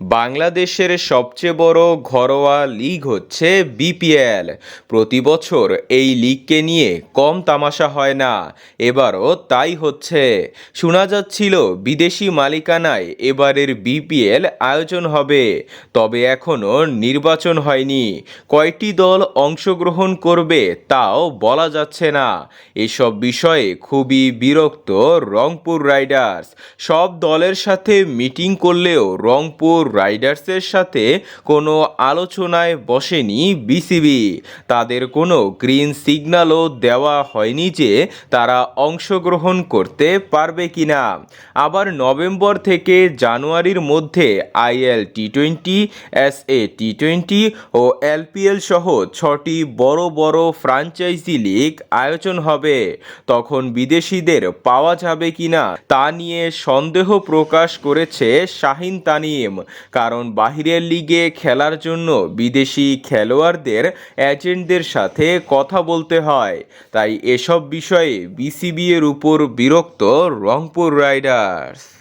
বাংলাদেশের সবচেয়ে বড় ঘরোয়া লিগ হচ্ছে বিপিএল। প্রতি বছর এই লিগকে নিয়ে কম তামাশা হয় না। এবারও তাই হচ্ছে। শোনা যাচ্ছিল বিদেশি মালিকানায় এবারের বিপিএল আয়োজন হবে, তবে এখনও নির্বাচন হয়নি। কয়টি দল অংশগ্রহণ করবে তাও বলা যাচ্ছে না। এসব বিষয়ে খুবই বিরক্ত রংপুর রাইডার্স। সব দলের সাথে মিটিং করলেও রংপুর রাইডার্সের সাথে কোনো আলোচনায় বসেনি বিসিবি। তাদের কোনো গ্রিন সিগন্যালও দেওয়া হয়নি যে তারা অংশগ্রহণ করতে পারবে কিনা। আবার নভেম্বর থেকে জানুয়ারির মধ্যে IL T twenty S A T twenty O LPL সহ ছটি বড় বড় ফ্রাঞ্চাইজি লিগ আয়োজন হবে। তখন বিদেশিদের পাওয়া যাবে কিনা তা নিয়ে সন্দেহ প্রকাশ করেছে শাহিন তানিম। কারণ বাহিরের লিগে খেলার জন্য বিদেশি খেলোয়াড়দের এজেন্টদের সাথে কথা বলতে হয়। তাই এসব বিষয়ে বিসিবি এর উপর বিরক্ত রংপুর রাইডার্স।